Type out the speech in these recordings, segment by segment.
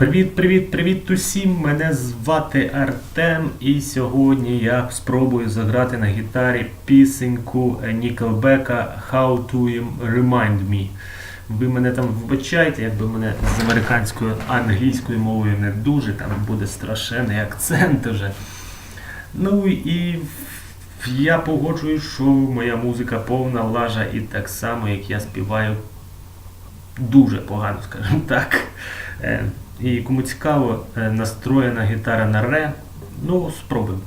Привіт, привіт, привіт усім! Мене звати Артем, і сьогодні я спробую заграти на гітарі пісеньку Нікелбека How to Remind Me. Ви мене там вибачайте, якби мене з американською англійською мовою не дуже, там буде страшенний акцент вже. Ну і я погоджуюсь, що моя музика повна лажа і так само, як я співаю дуже погано, скажімо так. Е, І кому цікаво, е, настроєна гітара на ре. Ну, спробуємо.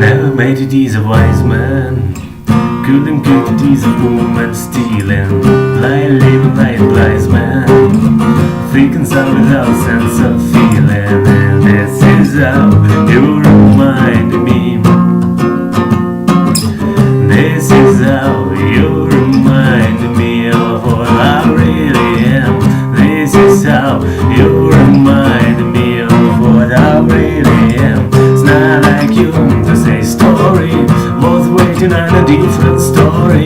Never made it easy, wise man. Couldn't get it easy, woman stealing. Blind living like a blind man. Thinking some without sense of How you remind me of what I really am. It's not like you to say story. Was waiting on a different story.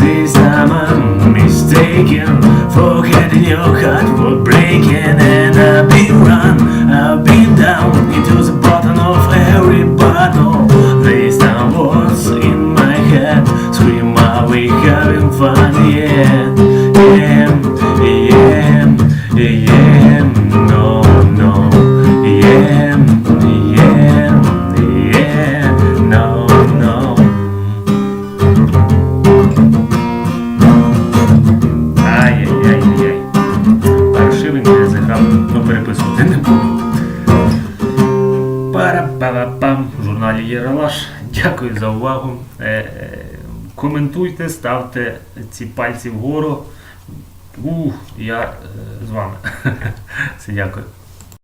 This time I'm mistaken. Forgetting your heart was breaking. And I've been run, I've been down into the bottom of every bottle. This time was in my head. Scream, are we having fun? Yeah, Паршивенько я заграв, ну переписувати не буду. Пара-па-па-пам. В журналі Єралаш. Дякую за увагу. Е, е, коментуйте, ставте ці пальці вгору. Ух, я е, з вами. Все, дякую.